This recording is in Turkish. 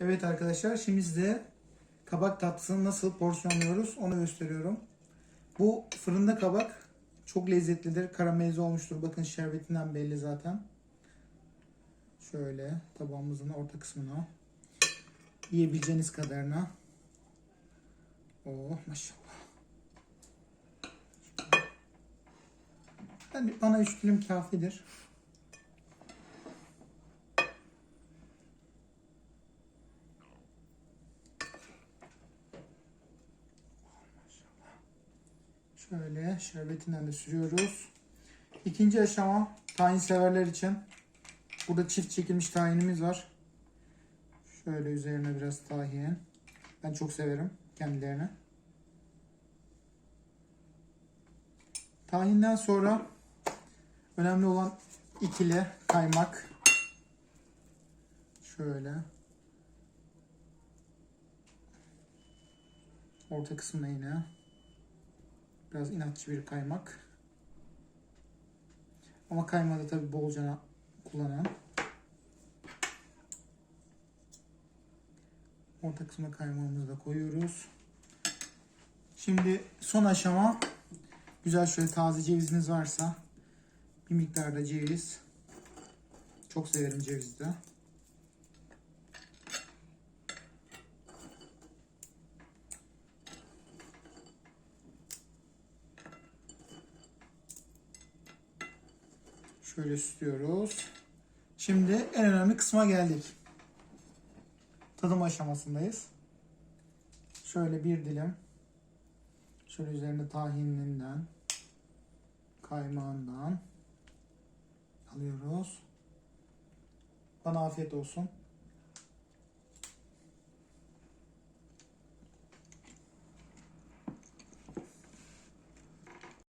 Evet arkadaşlar şimdi size kabak tatlısını nasıl porsiyonluyoruz onu gösteriyorum. Bu fırında kabak çok lezzetlidir. Karamelize olmuştur. Bakın şerbetinden belli zaten. Şöyle tabağımızın orta kısmına yiyebileceğiniz kadarına. Oh maşallah. Yani bana 3 dilim kafidir. Şöyle şerbetinden de sürüyoruz. İkinci aşama tahin severler için. Burada çift çekilmiş tahinimiz var. Şöyle üzerine biraz tahin. Ben çok severim kendilerini. Tahinden sonra önemli olan ikili kaymak. Şöyle. Orta kısmına yine. Biraz inatçı bir kaymak. Ama kaymağı da tabi bolca kullanan. Orta kısma kaymağımızı da koyuyoruz. Şimdi son aşama güzel şöyle taze ceviziniz varsa bir miktarda ceviz. Çok severim cevizi de. Şöyle süslüyoruz. Şimdi en önemli kısma geldik. Tadım aşamasındayız. Şöyle bir dilim. Şöyle üzerine tahininden, kaymağından alıyoruz. Bana afiyet olsun.